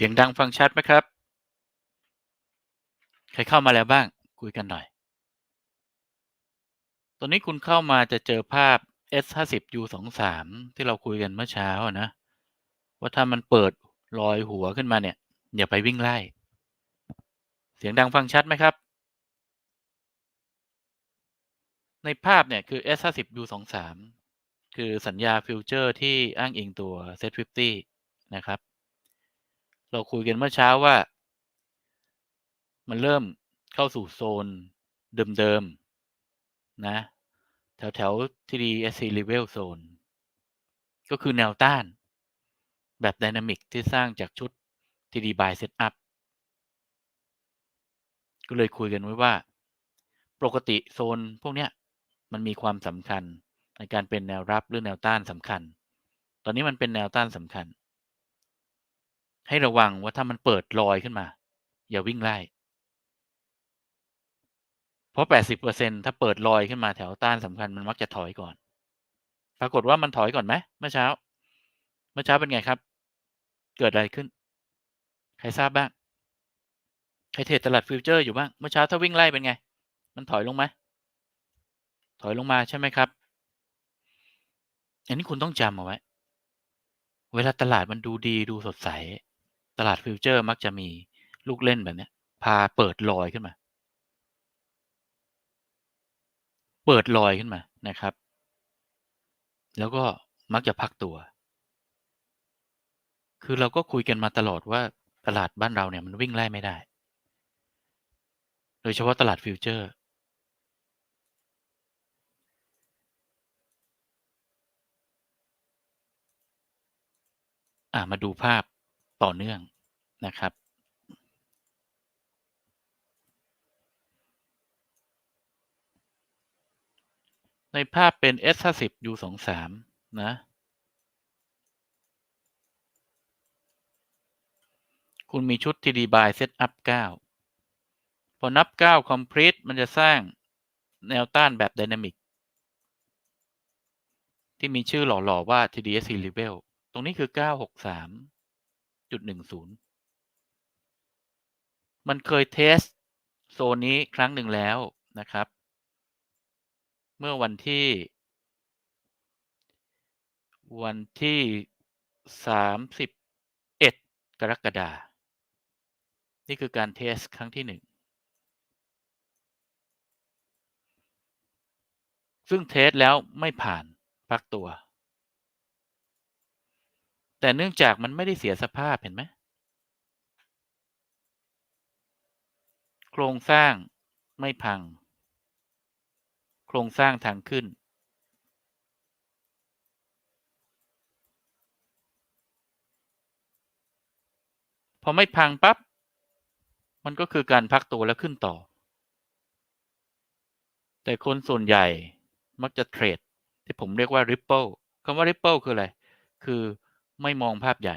เสียงดังฟังชัดไหมครับ ใครเข้ามาแล้วบ้าง คุยกันหน่อย ตอนนี้คุณเข้ามาจะเจอภาพ S50U23 ที่เราคุยกันเมื่อเช้านะ ว่าถ้ามันเปิดลอยหัวขึ้นมาเนี่ย อย่าไปวิ่งไล่ เสียงดังฟังชัดไหมครับ ในภาพเนี่ยคือ S50U23 คือสัญญาฟิวเจอร์ที่อ้างอิงตัว Z50 นะครับ เราคุยกันเมื่อเช้าว่า มันเริ่มเข้าสู่โซนเดิมๆนะ แถวแถว TDSC level zone ก็คือแนวต้านแบบไดนามิกที่สร้างจากชุด TD buy setup ก็เลยคุยกันไว้ว่า ปกติโซนพวกเนี้ยมันมีความสำคัญในการเป็นแนวรับหรือแนวต้านสำคัญ ตอนนี้มันเป็นแนวต้านสำคัญ ให้ระวังว่าถ้ามันเปิดลอยขึ้นมา อย่าวิ่งไล่ เพราะ 80%ถ้าเปิดลอยขึ้นมาแถวต้านสำคัญมันมักจะถอยก่อน ปรากฏว่ามันถอยก่อนไหมเมื่อเช้า เมื่อเช้าเป็นไงครับ เกิดอะไรขึ้น ใครทราบบ้าง ใครเทรดตลาดฟิวเจอร์อยู่บ้าง เมื่อเช้าถ้าวิ่งไล่เป็นไง มันถอยลงไหมถอยลงมาใช่ไหมครับ อันนี้คุณต้องจำเอาไว้ เวลาตลาดมันดูดีดูสดใส ตลาดฟิวเจอร์มักจะมีลูกเล่นแบบนี้พาเปิดลอยขึ้นมา เปิดลอยขึ้นมานะครับ แล้วก็มักจะพักตัว คือเราก็คุยกันมาตลอดว่าตลาดบ้านเราเนี่ยมันวิ่งไล่ไม่ได้ โดยเฉพาะตลาดฟิวเจอร์ อ่ามาดูภาพ ต่อเนื่องนะครับในภาพเป็น S50U23 นะ คุณมีชุด TD by setup 9 พอนับ 9 complete มันจะสร้างแนวต้านแบบ dynamic ที่มีชื่อหล่อ ๆ ว่า TDS level ตรงนี้คือ 963.10มันเคยเทสโซนนี้ครั้งหนึ่งแล้วนะครับ เมื่อวันที่ วันที่31กรกฎาคมนี่คือการเทสครั้งที่หนึ่งซึ่งเทสแล้วไม่ผ่านพักตัว แต่เนื่องจากมันไม่ได้เสียสภาพเห็นไหมโครงสร้างไม่พัง โครงสร้างทางขึ้น พอไม่พังปับ๊บ มันก็คือการพักตัวแล้วขึ้นต่อ แต่คนส่วนใหญ่มักจะเทรด ที่ผมเรียกว่า ripple คำว่า ripple คืออะไร คือ ไม่มองภาพใหญ่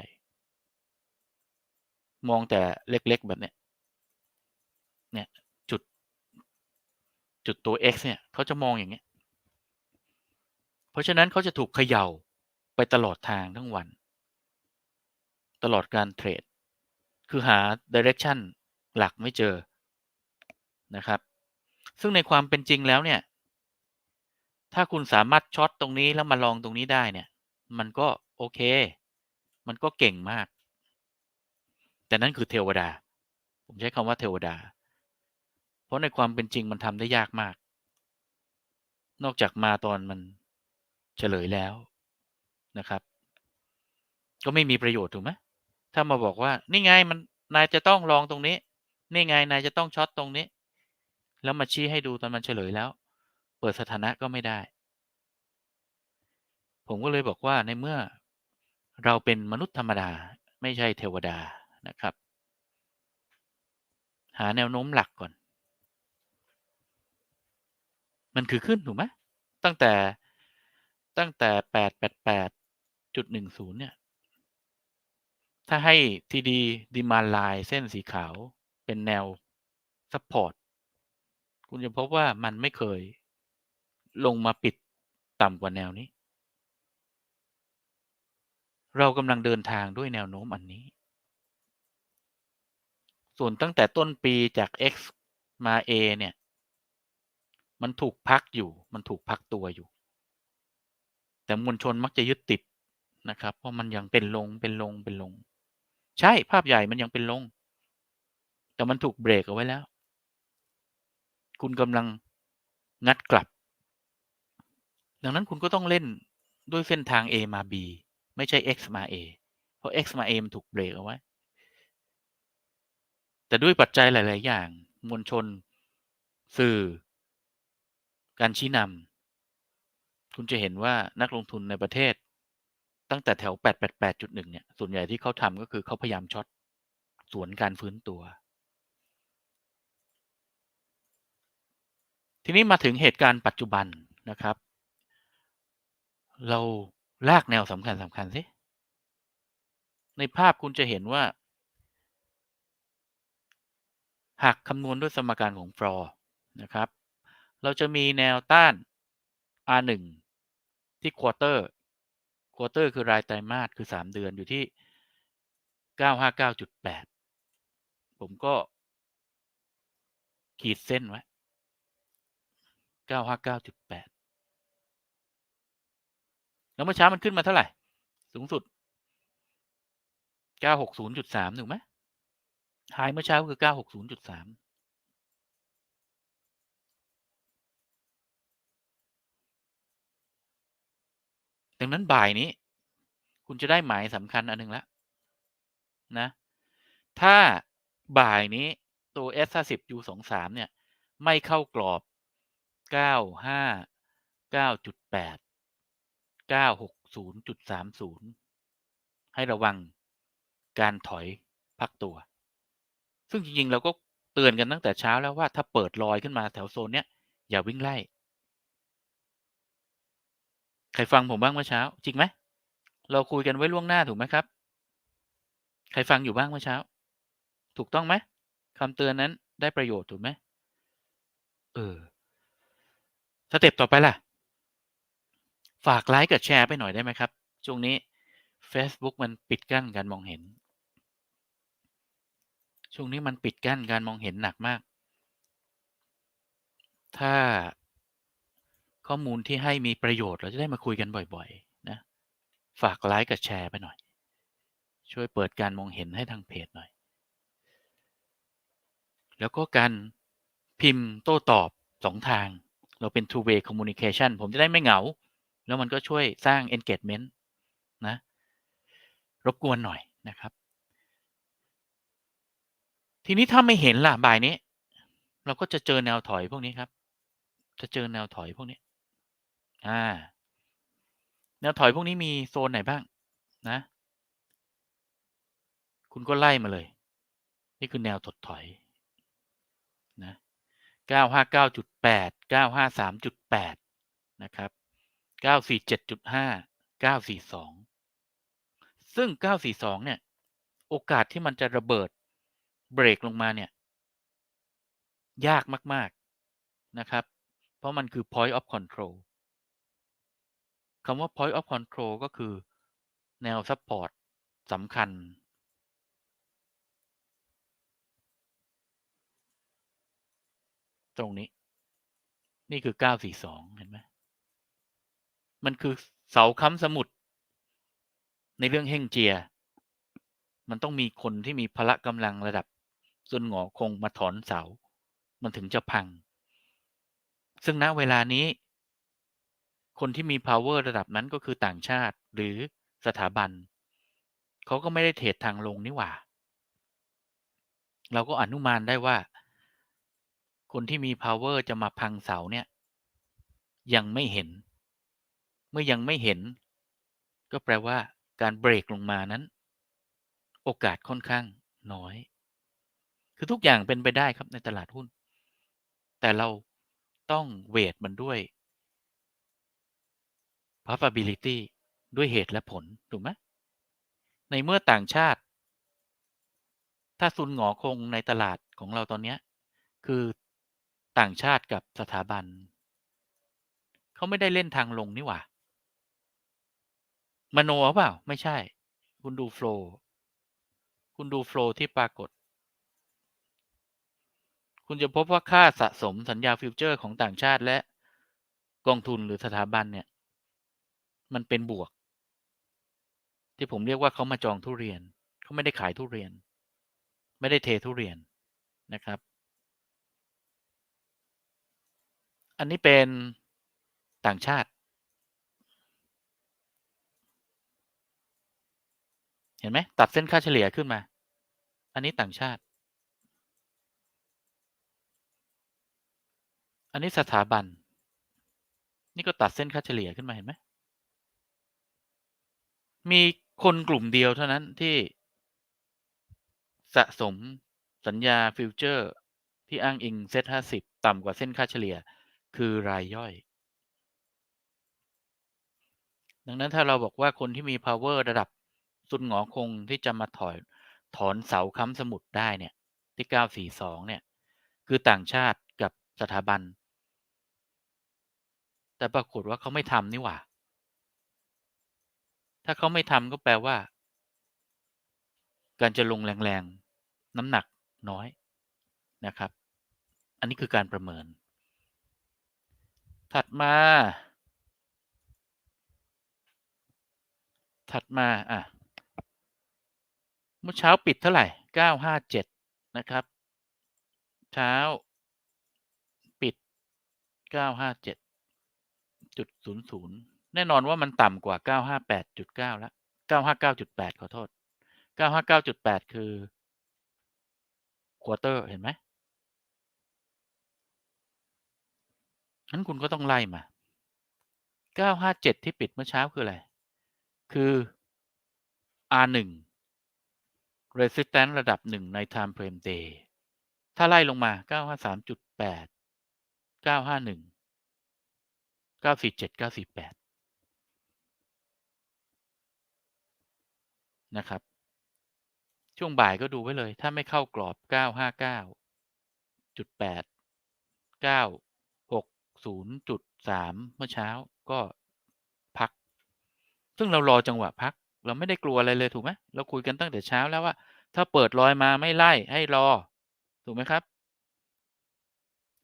มองแต่เล็กๆแบบเนี้ยเนี่ยจุด จุดตัว x เนี่ยเขาจะมองอย่างเงี้ย เพราะฉะนั้นเขาจะถูกเขย่าไปตลอดทางทั้งวัน ตลอดการเทรด คือหา direction หลักไม่เจอนะครับ ซึ่งในความเป็นจริงแล้วเนี่ย ถ้าคุณสามารถช็อตตรงนี้แล้วมาลองตรงนี้ได้เนี่ย มันก็โอเค มันก็เก่งมาก แต่นั่นคือเทวดา ผมใช้คำว่าเทวดา เพราะในความเป็นจริงมันทำได้ยากมาก นอกจากมาตอนมันเฉลยแล้วนะครับ ก็ไม่มีประโยชน์ถูกไหมถ้ามาบอกว่า นี่ไงมันนายจะต้องลองตรงนี้ นี่ไงนายจะต้องช็อตตรงนี้ แล้วมาชี้ให้ดูตอนมันเฉลยแล้ว เปิดสถานะก็ไม่ได้ ผมก็เลยบอกว่าในเมื่อ เราเป็นมนุษย์ธรรมดาไม่ใช่เทวดานะครับ หาแนวโน้มหลักก่อน มันคือขึ้นถูกไหมตั้งแต่ตั้งแต่แปดแปดแปดจุดหนึ่งศูนย์เนี่ย ถ้าให้ทีดีดีมาลายเส้นสีขาวเป็นแนวซัพพอร์ตคุณจะพบว่ามันไม่เคยลงมาปิดต่ำกว่าแนวนี้ เรากำลังเดินทางด้วยแนวโน้มอันนี้ ส่วนตั้งแต่ต้นปีจาก X มา A เนี่ย มันถูกพักอยู่ มันถูกพักตัวอยู่ แต่มวลชนมักจะยึดติดนะครับ เพราะมันยังเป็นลง เป็นลง เป็นลง ใช่ ภาพใหญ่มันยังเป็นลง แต่มันถูกเบรกเอาไว้แล้ว คุณกำลังงัดกลับ ดังนั้นคุณก็ต้องเล่นด้วยเส้นทาง A มา B ไม่ใช่ X มา A เพราะ X มา A มันถูกเบรกเอาไว้ แต่ด้วยปัจจัยหลาย ๆ อย่าง มวลชน สื่อ การชี้นำคุณจะเห็นว่านักลงทุนในประเทศ ตั้งแต่แถว 888.1 เนี่ย ส่วนใหญ่ที่เขาทำก็คือเขาพยายามช็อตสวนการฟื้นตัว ทีนี้มาถึงเหตุการณ์ปัจจุบันนะครับ เรา ลากแนวสำคัญสำคัญสิ ในภาพคุณจะเห็นว่า หากคำนวณด้วยสมการของฟลอร์นะครับ เราจะมีแนวต้าน R1 ที่ควอเตอร์ควอเตอร์คือรายไตรมาสคือ 3 เดือนอยู่ที่ 959.8 ผมก็ ขีดเส้นไว้ 959.8 แล้วเมื่อเช้ามันขึ้นมาเท่าไหร่ สูงสุด 960.3ถูกไหมไฮเมื่อเช้าคือ 960.3ดังนั้นบ่ายนี้ คุณจะได้หมายสำคัญอันหนึ่งแล้วนะ ถ้าบ่ายนี้ตัว S50 U23 เนี่ย ไม่เข้ากรอบ 9.5 9.8 960.30ให้ระวังการถอยพักตัว ซึ่งจริงๆ เราก็เตือนกันตั้งแต่เช้าแล้วว่าถ้าเปิดลอยขึ้นมาแถวโซนเนี้ยอย่าวิ่งไล่ ใครฟังผมบ้างเมื่อเช้า จริงไหม เราคุยกันไว้ล่วงหน้าถูกไหมครับ ใครฟังอยู่บ้างเมื่อเช้า ถูกต้องไหมคำเตือนนั้นได้ประโยชน์ถูกไหมเออสเต็ปต่อไปล่ะ ฝากไลค์กับแชร์ไปหน่อยได้ไหมครับ ช่วงนี้ Facebook มันปิดกั้นการมองเห็น ช่วงนี้มันปิดกั้นการมองเห็นหนักมาก ถ้าข้อมูลที่ให้มีประโยชน์เราจะได้มาคุยกันบ่อยๆ นะ ฝากไลค์กับแชร์ไปหน่อย ช่วยเปิดการมองเห็นให้ทางเพจหน่อย แล้วก็การพิมพ์โต้ตอบสองทาง เราเป็น two way communication ผมจะได้ไม่เหงา แล้วมันก็ช่วยสร้าง engagement นะ รบกวนหน่อยนะครับ ทีนี้ถ้าไม่เห็นล่ะบ่ายนี้ เราก็จะเจอแนวถอยพวกนี้ครับ จะเจอแนวถอยพวกนี้ อ่า แนวถอยพวกนี้มีโซนไหนบ้างนะ คุณก็ไล่มาเลย นี่คือแนวถดถอยนะ959.8 953.8 นะครับ 947.5 942 ซึ่ง 942 เนี่ย โอกาสที่มันจะระเบิดเบรกลงมาเนี่ย ยากมาก ๆ นะครับ เพราะมันคือ point of control คำว่า point of control ก็คือแนว support สำคัญ ตรงนี้ นี่คือ 942 เห็นไหม มันคือเสาค้ำสมุทรในเรื่องเฮ่งเจีย มันต้องมีคนที่มีพละกำลังระดับส่วนหงอคงมาถอนเสา มันถึงจะพัง ซึ่งณเวลานี้ คนที่มี power ระดับนั้นก็คือต่างชาติหรือสถาบัน เขาก็ไม่ได้เทรดทางลงนี่หว่า เราก็อนุมานได้ว่า คนที่มี power จะมาพังเสาเนี่ย ยังไม่เห็น เมื่อยังไม่เห็น ก็แปลว่า การเบรกลงมานั้น โอกาสค่อนข้างน้อย คือทุกอย่างเป็นไปได้ครับในตลาดหุ้น แต่เราต้องเวทมันด้วย probability ด้วยเหตุและผล ถูกไหมในเมื่อต่างชาติ ถ้าซุนหงอคงในตลาดของเราตอนนี้คือต่างชาติกับสถาบัน เขาไม่ได้เล่นทางลงนี่หว่า มโนเปล่า ไม่ใช่ คุณดูโฟล์คุณดูโฟล์ที่ปรากฏ คุณจะพบว่าค่าสะสมสัญญาฟิวเจอร์ของต่างชาติและกองทุนหรือสถาบันเนี่ย มันเป็นบวก ที่ผมเรียกว่าเขามาจองทุเรียน เขาไม่ได้ขายทุเรียน ไม่ได้เททุเรียนนะครับ อันนี้เป็นต่างชาติ เห็นไหมตัดเส้นค่าเฉลี่ยขึ้นมา อันนี้ต่างชาติ อันนี้สถาบัน นี่ก็ตัดเส้นค่าเฉลี่ยขึ้นมาเห็นไหมมีคนกลุ่มเดียวเท่านั้นที่สะสมสัญญาฟิวเจอร์ที่อ้างอิงเซตห้าสิบต่ำกว่าเส้นค่าเฉลี่ย คือรายย่อย ดังนั้นถ้าเราบอกว่าคนที่มี power ระดับ สุดหงอคงที่จะมาถอยถอนเสาค้ำสมุดได้เนี่ยที่เก้าสี่สองเนี่ย คือต่างชาติกับสถาบัน แต่ปรากฏว่าเขาไม่ทำนี่หว่า ถ้าเขาไม่ทำก็แปลว่า การจะลงแรงๆ น้ำหนักน้อยนะครับ อันนี้คือการประเมิน ถัดมา ถัดมา อะ เมื่อเช้าปิดเท่าไหร่เก้าห้าเจ็ดนะครับ เช้าปิดเก้าห้าเจ็ดจุดศูนย์ศูนย์แน่นอนว่ามันต่ำกว่าเก้าห้าแปดจุดเก้าแล้วเก้าห้าเก้าจุดแปดขอโทษเก้าห้าเก้าจุดแปดคือควอเตอร์เห็นไหมงั้นคุณก็ต้องไล่มา 957 ที่ปิดเมื่อเช้าคืออะไร คือ R1 resistance ระดับ1ใน time frame day ถ้าไล่ลงมา 953.8 951 947 948 นะครับ ช่วงบ่ายก็ดูไว้เลย ถ้าไม่เข้ากรอบ 959.8 960.3 เมื่อเช้าก็พัก ซึ่งเรารอจังหวะพัก เราไม่ได้กลัวอะไรเลยถูกไหมเราคุยกันตั้งแต่เช้าแล้วว่า ถ้าเปิดรอยมาไม่ไล่ให้รอ ถูกไหมครับ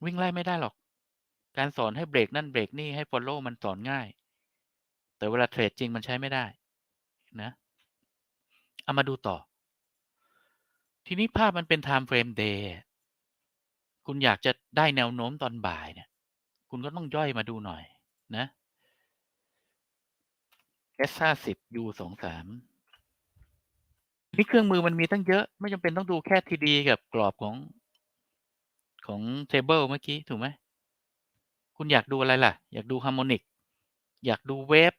วิ่งไล่ไม่ได้หรอก การสอนให้เบรกนั่นเบรกนี่ให้ follow มันสอนง่าย แต่เวลาเทรดจริงมันใช้ไม่ได้นะเอามาดูต่อ ทีนี้ภาพมันเป็น time frame day คุณอยากจะได้แนวโน้มตอนบ่ายเนี่ย คุณก็ต้องย่อยมาดูหน่อยนะ S ห้าสิบ U สองสามนี่เครื่องมือมันมีตั้งเยอะ ไม่จำเป็นต้องดูแค่ทีดีกับกรอบของของเทเบิลเมื่อกี้ถูกไหม คุณอยากดูอะไรล่ะ อยากดูฮาร์โมนิก อยากดูเวฟ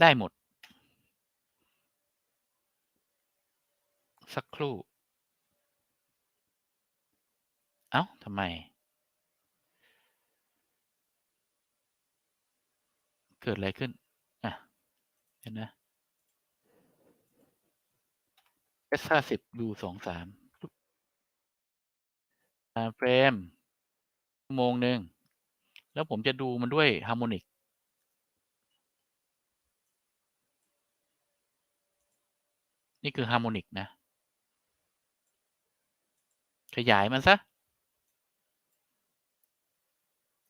ได้หมด สักครู่ เอ้าทำไม เกิดอะไรขึ้น อะ เห็นนะ S ห้าสิบ U สองสามเฟรมชั่วโมงหนึ่ง แล้วผมจะดูมันด้วยฮาร์โมนิกนี่คือฮาร์โมนิกนะ ขยายมันซะ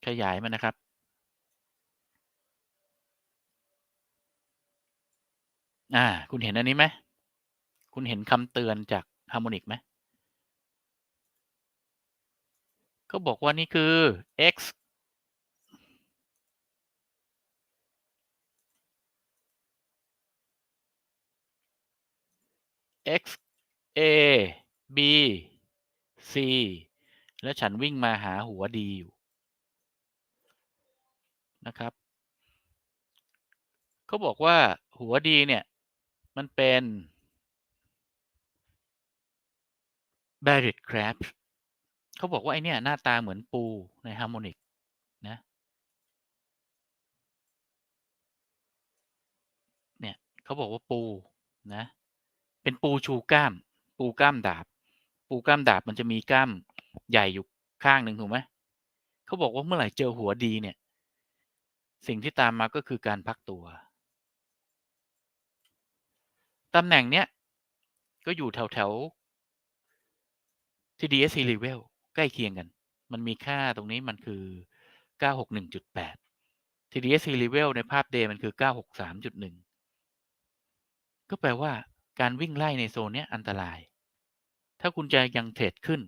ขยายมันนะครับ อ่า คุณเห็นอันนี้ไหม คุณเห็นคำเตือนจากฮาร์โมนิกไหมก็บอกว่านี่คือ x x a b c แล้วฉันวิ่งมาหาหัวดีอยู่นะครับเขาบอกว่าหัวดีเนี่ย มันเป็น b a r r e t crab เขาบอกว่าไอเนี่ยหน้าตาเหมือนปูในฮาร์โมนิกนะเนี่ยเขาบอกว่าปูนะ เป็นปูชูกล้าม ปูกล้ามดาบ ปูกล้ามดาบมันจะมีกล้ามใหญ่อยู่ข้างหนึ่งถูกไหมเขาบอกว่าเมื่อไหร่เจอหัวดีเนี่ย สิ่งที่ตามมาก็คือการพักตัว ตำแหน่งเนี้ย ก็อยู่แถวแถว TDSC level ใกล้เคียงกัน มันมีค่าตรงนี้มันคือ 961.8 TDSC level ในภาพ day มันคือ 963.1 ก็แปลว่าการวิ่งไล่ในโซนนี้อันตราย ถ้าคุณจะยังเทรดขึ้น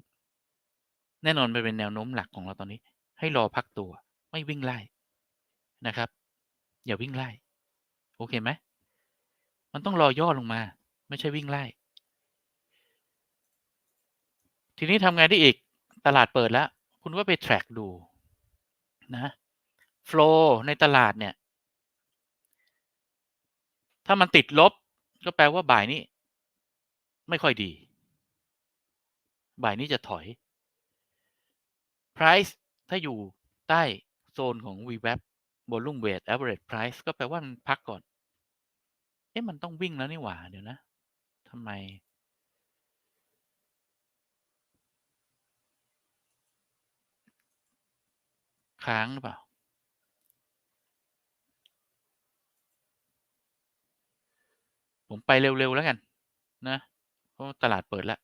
แน่นอนมันเป็นแนวโน้มหลักของเราตอนนี้ ให้รอพักตัว ไม่วิ่งไล่นะครับ อย่าวิ่งไล่ โอเคไหม มันต้องรอย่อลงมา ไม่ใช่วิ่งไล่ ทีนี้ทำไงได้อีกตลาดเปิดแล้ว คุณก็ไป track ดูนะ flow ในตลาดเนี่ย ถ้ามันติดลบก็แปลว่าบ่ายนี้ ไม่ค่อยดี บ่ายนี้จะถอย price ถ้าอยู่ใต้โซนของ VWAP volume weight average price ก็แปลว่ามันพักก่อน เอ๊ะ มันต้องวิ่งแล้วนี่หว่า เดี๋ยวนะทำไม ค้างหรือเปล่า ผมไปเร็ว ๆ แล้วกัน นะ เพราะตลาดเปิดแล้ว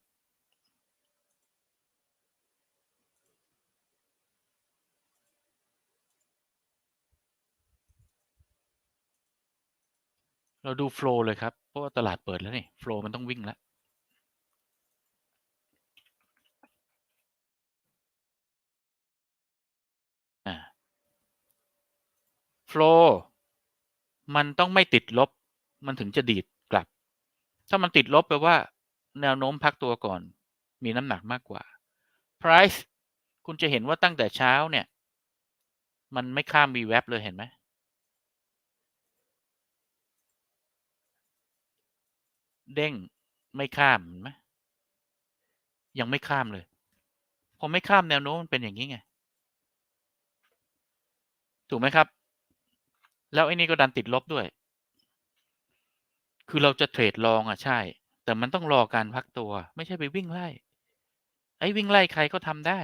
เราดูโฟล์เลยครับ เพราะว่าตลาดเปิดแล้วนี่โฟล์มันต้องวิ่งแล้วอ่าโฟล์มันต้องไม่ติดลบ มันถึงจะดีดกลับ ถ้ามันติดลบแปลว่า แนวโน้มพักตัวก่อน มีน้ำหนักมากกว่า price คุณจะเห็นว่าตั้งแต่เช้าเนี่ย มันไม่ข้าม VWAP เลยเห็นไหม เด้งไม่ข้ามเห็นไหมยังไม่ข้ามเลยพอไม่ข้ามแนวโน้มมันเป็นอย่างนี้ไง ถูกไหมครับ แล้วไอ้นี่ก็ดันติดลบด้วย คือเราจะเทรดลองอะใช่ แต่มันต้องรอการพักตัว ไม่ใช่ไปวิ่งไล่ ไอ้วิ่งไล่ใครก็ทำได้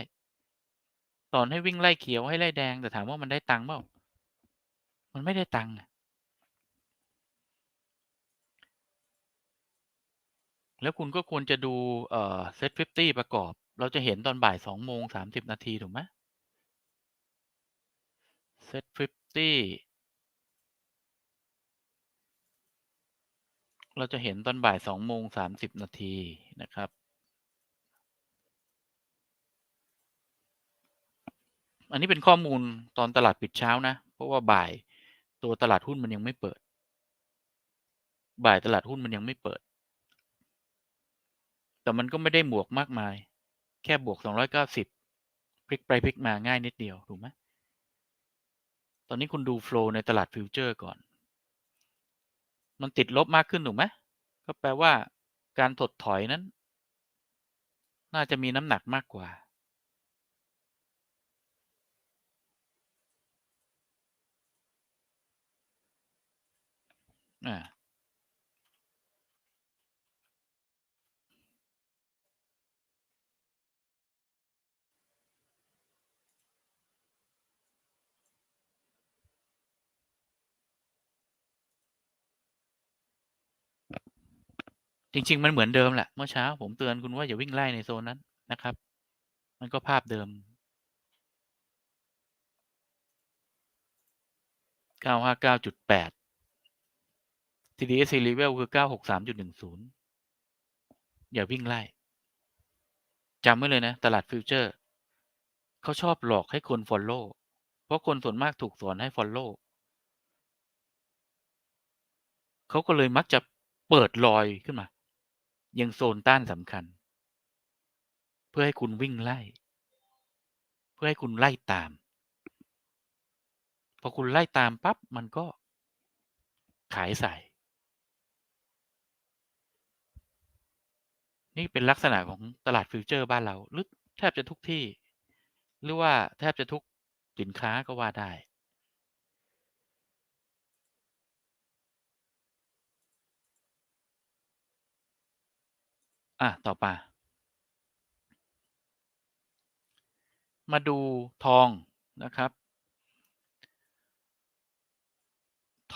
ตอนให้วิ่งไล่เขียวให้ไล่แดง แต่ถามว่ามันได้ตังค์เปล่า มันไม่ได้ตังค์ แล้วคุณก็ควรจะดู เอ่อ Set 50 ประกอบ เราจะเห็นตอนบ่าย2โมง30นาทีถูกไหม Set 50 เราจะเห็นตอนบ่าย2โมง30นาทีนะครับ อันนี้เป็นข้อมูลตอนตลาดปิดเช้านะ เพราะว่าบ่ายตัวตลาดหุ้นมันยังไม่เปิด บ่ายตลาดหุ้นมันยังไม่เปิด แต่มันก็ไม่ได้บวกมากมาย แค่บวก 290 พลิกไปพลิกมาง่ายนิดเดียวถูกไหมตอนนี้คุณดูโฟล์ในตลาดฟิวเจอร์ก่อน มันติดลบมากขึ้นถูกไหมก็แปลว่าการถดถอยนั้น น่าจะมีน้ำหนักมากกว่าอา จริง ๆ มันเหมือนเดิมแหละเมื่อเช้า ผมเตือนคุณว่าอย่าวิ่งไล่ในโซนนั้นนะครับ มันก็ภาพเดิม 959.8 TDS level คือ 963.10 อย่าวิ่งไล่จำไว้เลยนะ ตลาดฟิวเจอร์เขาชอบหลอกให้คนฟอลโลว์เพราะคนส่วนมากถูกสอนให้ฟอลโลว์เขาก็เลยมักจะเปิดรอยขึ้นมา ยังโซนต้านสำคัญ เพื่อให้คุณวิ่งไล่ เพื่อให้คุณไล่ตาม พอคุณไล่ตามปั๊บมันก็ขายใส่นี่เป็นลักษณะของตลาดฟิวเจอร์บ้านเราหรือแทบจะทุกที่ หรือว่าแทบจะทุกสินค้าก็ว่าได้ อ่า ต่อมา มาดูทองนะครับ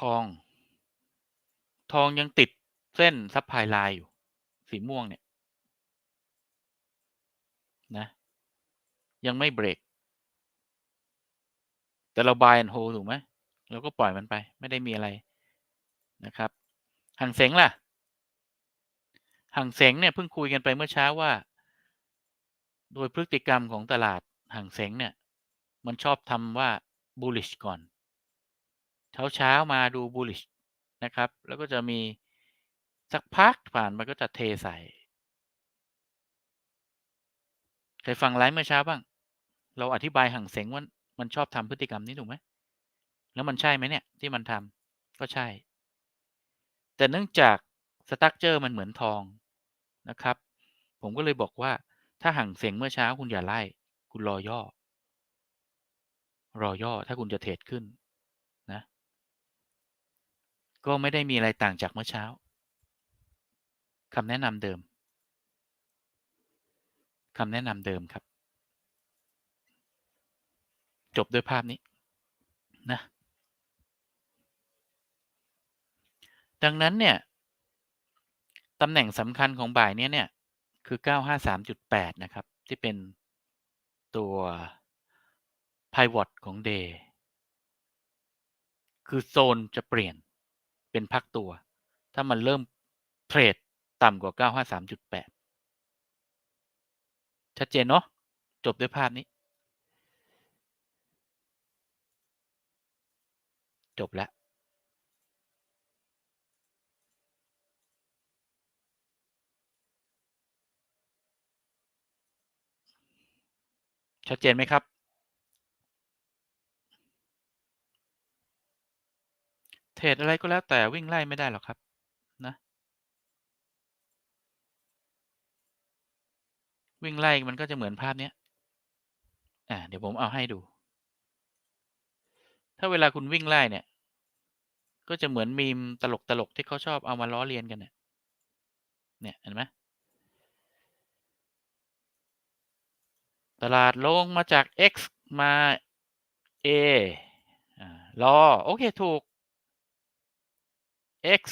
ทอง ทองยังติดเส้น Supply Line อยู่ สีม่วงเนี่ยนะ ยังไม่เบรก แต่เรา buy and hold ถูกไหมเราก็ปล่อยมันไป ไม่ได้มีอะไรนะครับห่างเสงล่ะ ห่างเสงเนี่ยเพิ่งคุยกันไปเมื่อเช้าว่า โดยพฤติกรรมของตลาดห่างเสงเนี่ย มันชอบทำว่า bullish ก่อน เช้าเช้ามาดู bullish นะครับ แล้วก็จะมีสักพักผ่านมันก็จะเทใส่ใครฟังไลฟ์เมื่อเช้าบ้าง เราอธิบายห่างเสงว่ามันชอบทำพฤติกรรมนี้ถูกไหม แล้วมันใช่ไหมเนี่ย ที่มันทำก็ใช่ แต่เนื่องจากสตั๊กเจอร์มันเหมือนทอง นะครับ ผมก็เลยบอกว่าถ้าห่างเสียงเมื่อเช้าคุณอย่าไล่ คุณรอย่อ รอย่อถ้าคุณจะเทรดขึ้นนะ ก็ไม่ได้มีอะไรต่างจากเมื่อเช้าคำแนะนำเดิมคำแนะนำเดิมครับ จบด้วยภาพนี้นะ ดังนั้นเนี่ย ตำแหน่งสำคัญของบ่ายนี้เนี่ย คือ 953.8 นะครับ ที่เป็นตัว pivot ของ day คือโซนจะเปลี่ยนเป็นพักตัว ถ้ามันเริ่มเทรดต่ำกว่า 953.8 ชัดเจนเนาะจบด้วยภาพนี้ จบแล้ว ชัดเจนไหมครับ เทรดอะไรก็แล้วแต่วิ่งไล่ไม่ได้หรอกครับนะวิ่งไล่มันก็จะเหมือนภาพเนี้ยอ่าเดี๋ยวผมเอาให้ดู ถ้าเวลาคุณวิ่งไล่เนี่ย ก็จะเหมือนมีมตลกตลกที่เขาชอบเอามาล้อเลียนกันเนี่ย เนี่ยเห็นไหม ตลาดลงมาจาก x มา a อ่ารอ โอเค ถูก x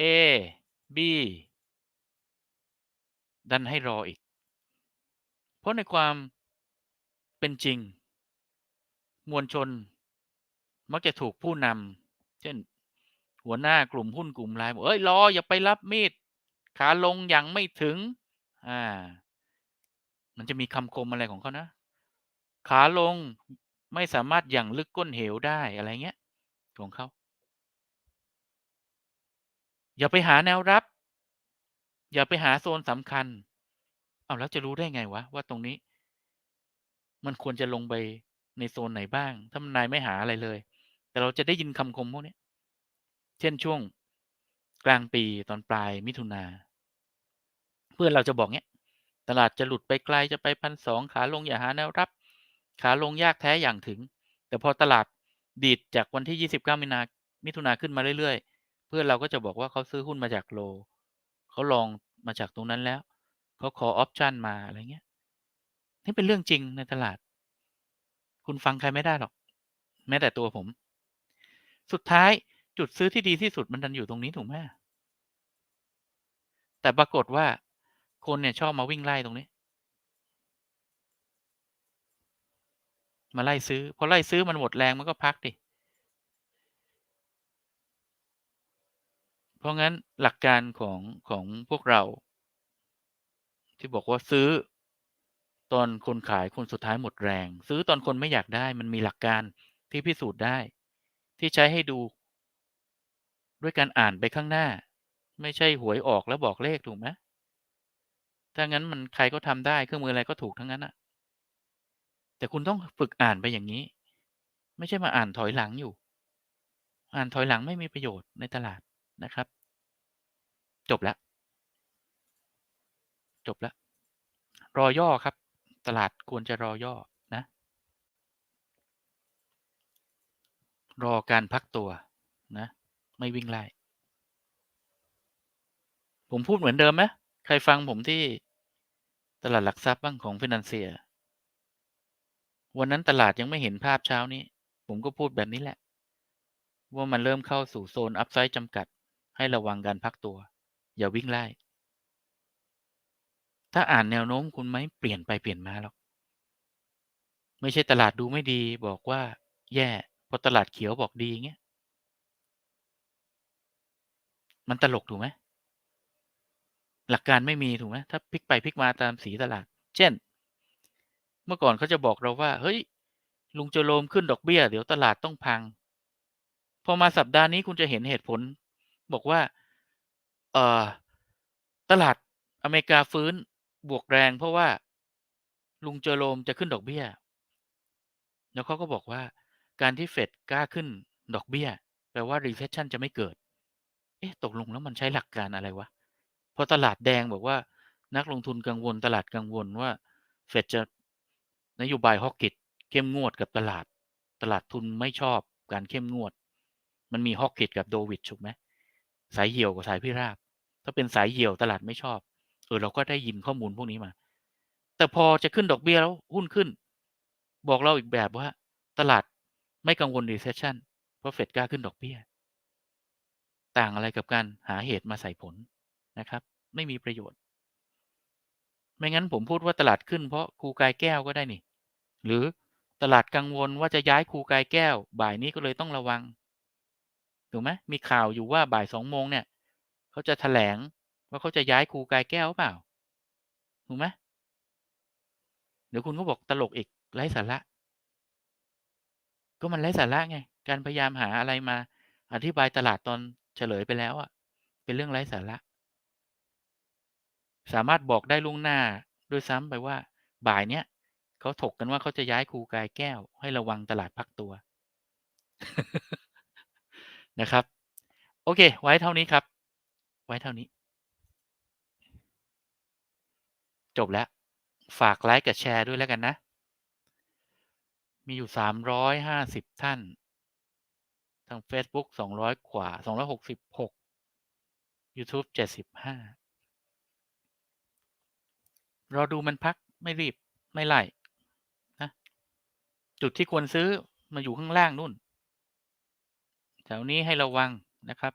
a b ดันให้รออีก เพราะในความเป็นจริง มวลชน มักจะถูกผู้นำเช่น หัวหน้ากลุ่มหุ้นกลุ่มรายบอกเอ้ย รอ อย่าไปรับมีด ขาลงยังไม่ถึง อ่า มันจะมีคำคมอะไรของเขานะ ขาลงไม่สามารถอย่างลึกก้นเหวได้อะไรเงี้ยของเขาอย่าไปหาแนวรับ อย่าไปหาโซนสำคัญ เอาแล้วจะรู้ได้ไงวะ ว่าตรงนี้ มันควรจะลงไปในโซนไหนบ้าง ถ้ามันนายไม่หาอะไรเลย แต่เราจะได้ยินคำคมพวกนี้เช่นช่วงกลางปีตอนปลายมิถุนาเพื่อนเราจะบอกเนี้ย ตลาดจะหลุดไปไกลจะไปพันสองขาลงอย่าหาแนวรับ ขาลงยากแท้อย่างถึง แต่พอตลาดดีดจากวันที่ยี่สิบก้ามินามิถุนาขึ้นมาเรื่อยๆ เพื่อนเราก็จะบอกว่าเขาซื้อหุ้นมาจากโล เขาลองมาจากตรงนั้นแล้วเขาขอออปชันมาอะไรเงี้ย นี่เป็นเรื่องจริงในตลาด คุณฟังใครไม่ได้หรอก แม้แต่ตัวผม สุดท้ายจุดซื้อที่ดีที่สุดมันดันอยู่ตรงนี้ถูกไหมแต่ปรากฏว่า คนเนี่ยชอบมาวิ่งไล่ตรงนี้ มาไล่ซื้อ พอไล่ซื้อมันหมดแรงมันก็พักดิ เพราะงั้นหลักการของของพวกเรา ที่บอกว่าซื้อ ตอนคนขายคนสุดท้ายหมดแรง ซื้อตอนคนไม่อยากได้มันมีหลักการที่พิสูจน์ได้ ที่ใช้ให้ดูด้วยการอ่านไปข้างหน้า ไม่ใช่หวยออกแล้วบอกเลขถูกไหม ถ้างั้นมันใครก็ทำได้เครื่องมืออะไรก็ถูกทั้งนั้นอะแต่คุณต้องฝึกอ่านไปอย่างนี้ ไม่ใช่มาอ่านถอยหลังอยู่ อ่านถอยหลังไม่มีประโยชน์ในตลาดนะครับ จบแล้วจบแล้วรอย่อครับ ตลาดควรจะรอย่อนะ รอการพักตัวนะ ไม่วิ่งไล่ผมพูดเหมือนเดิมไหมใครฟังผมที่ ตลาดหลักทรัพย์บ้างของฟินแลนเซีย วันนั้นตลาดยังไม่เห็นภาพเช้านี้ ผมก็พูดแบบนี้แหละ ว่ามันเริ่มเข้าสู่โซนอัพไซด์จำกัด ให้ระวังการพักตัว อย่าวิ่งไล่ ถ้าอ่านแนวโน้มคุณไหมเปลี่ยนไปเปลี่ยนมาหรอก ไม่ใช่ตลาดดูไม่ดีบอกว่า แย่ พอตลาดเขียวบอกดีเงี้ย มันตลกถูกไหม หลักการไม่มีถูกไหมถ้าพลิกไปพลิกมาตามสีตลาด เช่น เมื่อก่อนเขาจะบอกเราว่า เฮ้ย ลุงโจโรมขึ้นดอกเบี้ย เดี๋ยวตลาดต้องพัง พอมาสัปดาห์นี้คุณจะเห็นเหตุผล บอกว่า เออตลาดอเมริกาฟื้นบวกแรง เพราะว่า ลุงโจโรมจะขึ้นดอกเบี้ย แล้วเขาก็บอกว่า การที่เฟดกล้าขึ้นดอกเบี้ย แปลว่า recession จะไม่เกิด เอ๊ะ ตกลงแล้วมันใช้หลักการอะไรวะ พอตลาดแดงบอกว่า นักลงทุนกังวลตลาดกังวลว่า เฟดจะนโยบาย hawkish เข้มงวดกับตลาด ตลาดทุนไม่ชอบการเข้มงวด มันมี hawkish กับ dovish ถูกไหมสายเหี่ยวกับสายพิราบ ถ้าเป็นสายเหี่ยวตลาดไม่ชอบ เออเราก็ได้ยินข้อมูลพวกนี้มา แต่พอจะขึ้นดอกเบี้ยแล้วหุ้นขึ้น บอกเราอีกแบบว่า ตลาดไม่กังวล recession เพราะเฟดกล้าขึ้นดอกเบี้ย ต่างอะไรกับการหาเหตุมาใส่ผล นะครับ ไม่มีประโยชน์ ไม่งั้นผมพูดว่าตลาดขึ้นเพราะครูกายแก้วก็ได้นี่ หรือตลาดกังวลว่าจะย้ายครูกายแก้ว บ่ายนี้ก็เลยต้องระวังถูกไหมมีข่าวอยู่ว่าบ่ายสองโมงเนี่ยเขาจะแถลงว่าเขาจะย้ายครูกายแก้วเปล่าถูกไหมเดี๋ยวคุณก็บอกตลกอีกไร้สาระ ก็มันไร้สาระไง การพยายามหาอะไรมาอธิบายตลาดตอนเฉลยไปแล้วอะเป็นเรื่องไร้สาระ สามารถบอกได้ล่วงหน้าด้วยซ้ำไปว่าบ่ายเนี้ยเขาถกกันว่าเขาจะย้ายครูกายแก้ว ให้ระวังตลาดพักตัวนะครับ โอเค ไว้เท่านี้ครับ ไว้เท่านี้ จบแล้ว ฝากไลค์กับแชร์ด้วยแล้วกันนะ มีอยู่สามร้อยห้าสิบท่าน ทาง Facebook สองร้อยกว่าสองร้อยหกสิบหก YouTube เจ็ดสิบห้า รอดูมันพักไม่รีบไม่ไล่นะจุดที่ควรซื้อมาอยู่ข้างล่างนู่น แถวนี้ให้ระวังนะครับ